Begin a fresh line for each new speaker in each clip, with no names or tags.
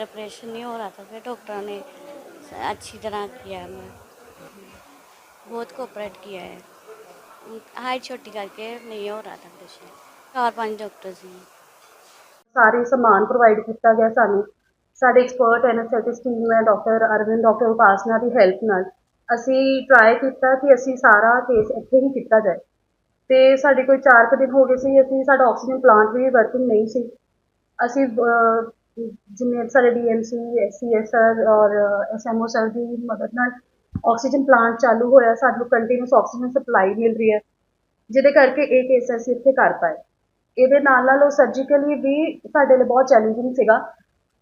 था फिर डॉक्टर ने अच्छी तरह किया मैं बहुत कोऑपरेट किया है हाइट छोटी करके नहीं हो रहा था ऑपरेशन चार पांच डॉक्टर सी
ਸਾਰੇ ਸਮਾਨ ਪ੍ਰੋਵਾਈਡ ਕੀਤਾ ਗਿਆ ਸਾਨੂੰ ਸਾਡੇ ਐਕਸਪਰਟ ਐਨਸਥੈਟਿਸਟ ਟੀਮ ਹੈ ਡਾਕਟਰ ਅਰਵਿੰਦ ਡਾਕਟਰ ਉਪਾਸਨਾ ਦੀ ਹੈਲਪ ਨਾਲ ਅਸੀਂ ਟਰਾਈ ਕੀਤਾ ਕਿ ਅਸੀਂ ਸਾਰਾ ਕੇਸ ਇੱਥੇ ਹੀ ਕੀਤਾ ਜਾਏ ਤੇ ਸਾਡੇ ਕੋਈ 4 ਕੁ ਦਿਨ ਹੋ ਗਏ ਸੀ ਅਸੀਂ ਸਾਡਾ ਆਕਸੀਜਨ ਪਲਾਂਟ ਵੀ ਵਰਕਿੰਗ ਨਹੀਂ ਸੀ ਅਸੀਂ ਅਹ, ਜਿਵੇਂ ਸਾਡੇ ਡੀਐਮਸੀ ਸੀਐਸਆਰ ਔਰ ਐਸਐਮਓ ਸਰ ਦੀ ਮਦਦ ਨਾਲ ਆਕਸੀਜਨ ਪਲਾਂਟ ਚਾਲੂ ਹੋਇਆ ਸਾਨੂੰ ਕੰਟੀਨਿਊਸ ਆਕਸੀਜਨ ਸਪਲਾਈ ਮਿਲ ਰਹੀ ਹੈ ਜਿਹਦੇ ਕਰਕੇ ਇਹ ਕੇਸ ਅਸੀਂ ਇੱਥੇ ਕਰ ਪਾਏ। ਇਹਦੇ ਨਾਲ ਨਾਲ ਉਹ ਸਰਜੀਕਲੀ ਵੀ ਸਾਡੇ ਲਈ ਬਹੁਤ ਚੈਲੰਜਿੰਗ ਸੀਗਾ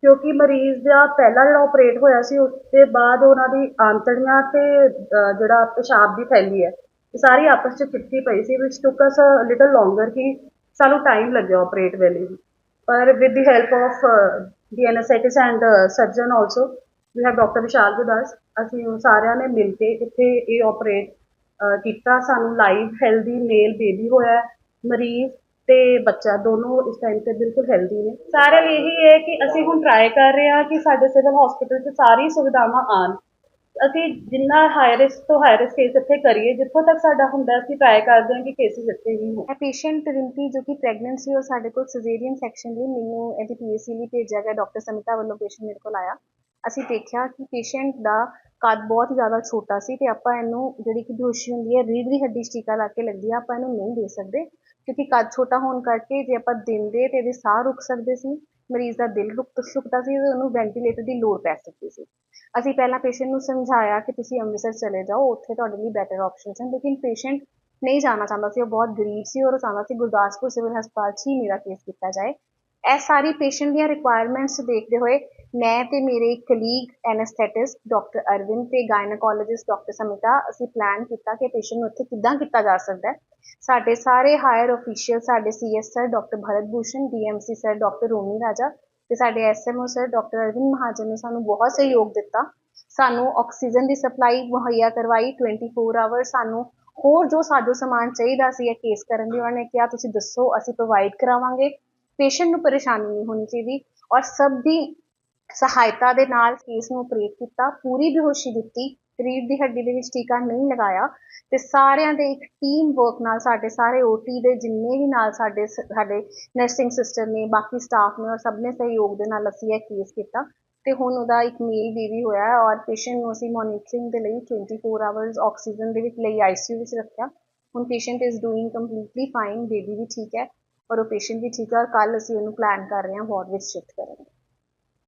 ਕਿਉਂਕਿ ਮਰੀਜ਼ ਦਾ ਪਹਿਲਾ ਜਿਹੜਾ ਆਪਰੇਟ ਹੋਇਆ ਸੀ ਉਸ ਤੋਂ ਬਾਅਦ ਉਹਨਾਂ ਦੀ ਆਂਤੜੀਆਂ ਤੇ ਜਿਹੜਾ ਪਿਸ਼ਾਬ ਦੀ ਥੈਲੀ ਹੈ ਇਹ ਸਾਰੀ ਆਪਸ ਚ ਚਿਪਕੀ ਪਈ ਸੀ ਵਿਚ ਟੁੱਕ ਅਸ ਲਿਟਲ ਲੌਂਗਰ ਕਿ ਸਾਨੂੰ ਟਾਈਮ ਲੱਗਿਆ ਆਪਰੇਟ ਵੇਲੇ ਵੀ ਪਰ with the help of the anaesthetist and surgeon also we have doctor Vishal Gudas ਅਸੀਂ ਉਹ ਸਾਰਿਆਂ ਨੇ ਮਿਲ ਕੇ ਇੱਥੇ ਇਹ ਆਪਰੇਟ ਕੀਤਾ। ਸਾਨੂੰ ਲਾਈਵ ਹੈਲਦੀ ਮੇਲ ਬੇਬੀ ਹੋਇਆ ਮਰੀਜ਼ ਤੇ ਬੱਚਾ। ਦੋਨੋਂ ਇਸ ਟਾਈਮ ਤੇ ਬਿਲਕੁਲ ਹੈਲਦੀ ਨੇ। ਸਾਰਾ ਇਹੀ ਹੈ ਕਿ ਅਸੀਂ ਹੁਣ ਟਰਾਈ ਕਰ ਰਹੇ ਹਾਂ ਕਿ ਸਾਡੇ ਸਿਵਲ ਹਸਪੀਟਲ 'ਚ ਸਾਰੀ ਸੁਵਿਧਾਵਾਂ ਆਣ ਅਸੀਂ ਜਿੰਨਾ ਹਾਈ ਰਿਸਕ ਤੋਂ ਹਾਈ ਰਿਸਕ ਕੇਸ ਇੱਥੇ ਕਰੀਏ, ਜਿੱਥੋਂ ਤੱਕ ਸਾਡਾ ਹੁੰਦਾ ਅਸੀਂ ਟਰਾਈ ਕਰਦੇ ਹਾਂ ਕਿ ਕੇਸਿਸ ਇੱਥੇ ਹੀ ਹੋਣ।
ਪੇਸ਼ੈਂਟ ਰਿੰਪੀ ਜੋ ਕਿ ਪ੍ਰੈਗਨੈਂਟ ਸੀ, ਉਹ ਸਾਡੇ ਕੋਲ ਸਿਜ਼ੇਰੀਅਨ ਸੈਕਸ਼ਨ ਲਈ ਮੈਨੂੰ ਇਹਦੀ ਪੀਐਸਸੀ ਲਈ ਭੇਜਿਆ ਗਿਆ ਡਾਕਟਰ ਸਮਿਤਾ ਵੱਲੋਂ ਪੇਸ਼ੈਂਟ ਮੇਰੇ ਕੋਲ ਆਇਆ। ਅਸੀਂ ਦੇਖਿਆ ਕਿ ਪੇਸ਼ੈਂਟ ਦਾ ਕੱਦ ਬਹੁਤ ਜ਼ਿਆਦਾ ਛੋਟਾ ਸੀ ਤੇ ਆਪਾਂ ਇਹਨੂੰ ਜਿਹੜੀ ਕਿ ਬੇਹੋਸ਼ੀ ਹੁੰਦੀ ਹੈ, ਰੀੜ੍ਹ ਦੀ ਹੱਡੀ 'ਚ ਟੀਕਾ ਲਾ ਕੇ ਲੱਗਦੀ ਆ, ਆਪਾਂ ਇਹਨੂੰ ਨਹੀਂ ਦੇ ਸਕਦੇ ਕਿਉਂਕਿ ਕੱਦ ਛੋਟਾ ਹੋਣ ਕਰਕੇ ਜੇ ਆਪਾਂ ਦਿੰਦੇ ਤੇ ਇਹਦੇ ਸਾਹ ਰੁਕ ਸਕਦੇ ਸੀ। ਮਰੀਜ਼ ਦਾ ਦਿਲ ਰੁਕ ਸਕਦਾ ਸੀ ਤੇ ਉਹਨੂੰ ਵੈਂਟੀਲੇਟਰ ਦੀ ਲੋੜ ਪੈ ਸਕਦੀ ਸੀ। ਅਸੀਂ ਪਹਿਲਾਂ ਪੇਸ਼ੈਂਟ ਨੂੰ ਸਮਝਾਇਆ ਕਿ ਤੁਸੀਂ ਅੰਮ੍ਰਿਤਸਰ ਚਲੇ ਜਾਓ, ਉੱਥੇ ਤੁਹਾਡੇ ਲਈ ਬੈਟਰ ਆਪਸ਼ਨਸ ਹਨ। ਲੇਕਿਨ ਪੇਸ਼ੈਂਟ ਨਹੀਂ ਜਾਣਾ ਚਾਹੁੰਦਾ ਸੀ, ਉਹ ਬਹੁਤ ਗਰੀਬ ਸੀ ਔਰ ਉਹ ਚਾਹੁੰਦਾ ਸੀ ਗੁਰਦਾਸਪੁਰ ਸਿਵਲ ਹਸਪਤਾਲ 'ਚ ਹੀ ਮੇਰਾ ਕੇਸ ਕੀਤਾ ਜਾਏ। ਇਹ ਸਾਰੀ ਪੇਸ਼ੈਂਟ ਦੀਆਂ ਰਿਕੁਆਇਰਮੈਂਟਸ ਦੇਖਦੇ ਹੋਏ ਮੈਂ ਤੇ ਮੇਰੇ ਕਲੀਗ ਐਨਸਥੈਟਿਸਟ ਡਾਕਟਰ ਅਰਵਿੰਦ ਤੇ ਗਾਇਨੋਕੋਲੋਜਿਸਟ ਡਾਕਟਰ ਸਮਿਤਾ ਅਸੀਂ ਪਲਾਨ ਕੀਤਾ ਕਿ ਪੇਸ਼ੈਂਟ ਨੂੰ ਇੱਥੇ ਕਿੱਦਾਂ ਕੀਤਾ ਜਾ ਸਕਦਾ ਹੈ। ਸਾਡੇ ਸਾਰੇ ਹਾਇਰ ਅਫੀਸ਼ੀਅਲ ਸਾਡੇ CS sir doctor Bharat Bhushan DMC sir doctor Romi Raja ਤੇ ਸਾਡੇ SMO sir doctor Arvind Mahajan ਨੇ ਸਾਨੂੰ ਬਹੁਤ ਸਹਿਯੋਗ ਦਿੱਤਾ। ਸਾਨੂੰ ਆਕਸੀਜਨ ਦੀ ਸਪਲਾਈ ਮੁਹੱਈਆ ਕਰਵਾਈ 24 ਆਵਰ ਸਾਨੂੰ ਹੋਰ ਜੋ ਸਾਜੋ ਸਮਾਨ ਚਾਹੀਦਾ ਸੀ ਇਹ ਕੇਸ ਕਰਨ ਲਈ ਉਹਨਾਂ ਨੇ ਕਿਹਾ, ਤੁਸੀਂ ਦੱਸੋ, ਅਸੀਂ ਪ੍ਰੋਵਾਈਡ ਕਰਾਵਾਂਗੇ। ਪੇਸ਼ੈਂਟ ਨੂੰ ਪਰੇਸ਼ਾਨੀ ਨਹੀਂ ਹੋਣੀ ਚਾਹੀਦੀ ਔਰ ਸਭ ਦੀ ਸਹਾਇਤਾ ਦੇ ਨਾਲ ਕੇਸ ਨੂੰ ਆਪਰੇਟ ਕੀਤਾ, ਪੂਰੀ ਬੇਹੋਸ਼ੀ ਦਿੱਤੀ ਰੀੜ ਦੀ ਹੱਡੀ ਦੇ ਵਿੱਚ ਟੀਕਾ ਨਹੀਂ ਲਗਾਇਆ ਤੇ ਸਾਰਿਆਂ ਦੇ ਇੱਕ ਟੀਮ ਵਰਕ ਨਾਲ ਸਾਡੇ ਸਾਰੇ ਓਟੀ ਦੇ ਜਿੰਨੇ ਵੀ ਨਾਲ ਸਾਡੇ ਸ- ਸਾਡੇ ਨਰਸਿੰਗ ਸਿਸਟਰ ਨੇ, ਬਾਕੀ ਸਟਾਫ ਨੇ ਔਰ ਸਭ ਨੇ ਸਹਿਯੋਗ ਦੇ ਨਾਲ ਅਸੀਂ ਇਹ ਕੇਸ ਕੀਤਾ ਤੇ ਹੁਣ ਉਹਦਾ ਇੱਕ ਮੇਲ ਬੇਬੀ ਹੋਇਆ ਹੈ ਔਰ ਪੇਸ਼ੈਂਟ ਨੂੰ ਅਸੀਂ ਮੋਨੀਟਰਿੰਗ ਦੇ ਲਈ 24 ਆਵਰਸ ਆਕਸੀਜਨ ਦੇ ਵਿੱਚ ਲਈ ਆਈਸੀਯੂ ਵਿੱਚ ਰੱਖਿਆ। ਹੁਣ patient is doing completely fine baby ਵੀ ਠੀਕ ਹੈ ਔਰ ਉਹ ਪੇਸ਼ੈਂਟ ਵੀ ਠੀਕ ਹੈ ਔਰ ਕੱਲ ਅਸੀਂ ਉਹਨੂੰ ਪਲਾਨ ਕਰ ਰਹੇ ਹਾਂ ਵਾਰਡ ਵਿੱਚ ਸ਼ਿਫਟ ਕਰਨ ਦਾ।